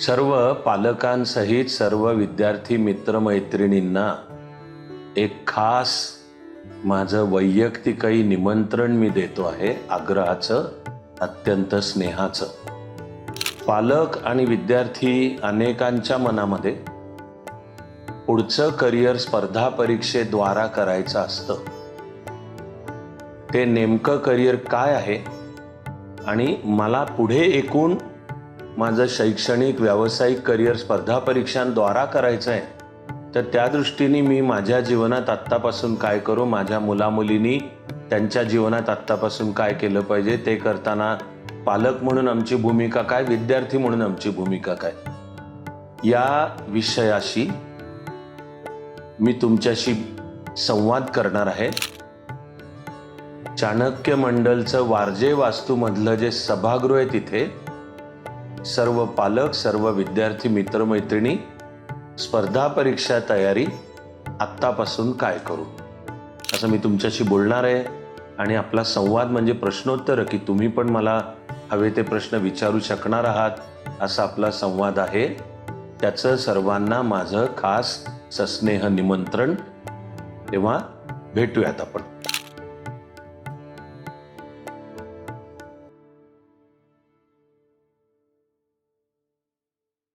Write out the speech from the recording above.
सर्व पालकांसहित सर्व विद्यार्थी मित्रमैत्रिणींना एक खास माझं वैयक्तिकही निमंत्रण मी देतो आहे आग्रहाचं अत्यंत स्नेहाचं. पालक आणि विद्यार्थी अनेकांच्या मनामध्ये पुढचं करिअर स्पर्धा परीक्षेद्वारा करायचं असतं. ते नेमकं करिअर काय आहे आणि मला पुढे एकूण माझं शैक्षणिक व्यावसायिक करिअर स्पर्धा परीक्षांद्वारा करायचं आहे. तर त्या दृष्टीने मी माझ्या जीवनात आत्तापासून काय करू? माझ्या मुलामुलींनी त्यांच्या जीवनात आत्तापासून काय केलं पाहिजे? ते करताना पालक म्हणून आमची भूमिका काय? विद्यार्थी म्हणून आमची भूमिका काय? या विषयाशी मी तुमच्याशी संवाद करणार आहे. चाणक्य मंडलचं वारजे वास्तूमधलं जे सभागृह आहे तिथे सर्व पालक सर्व विद्यार्थी मित्रमैत्रिणी स्पर्धा परीक्षा तयारी आत्तापासून काय करू? असं मी तुमच्याशी बोलणार आहे. आणि आपला संवाद म्हणजे प्रश्नोत्तर की तुम्ही पण मला हवे ते प्रश्न विचारू शकणार आहात असा आपला संवाद आहे. त्याचं सर्वांना माझं खास सस्नेह निमंत्रण. तेव्हा भेटूयात आपण.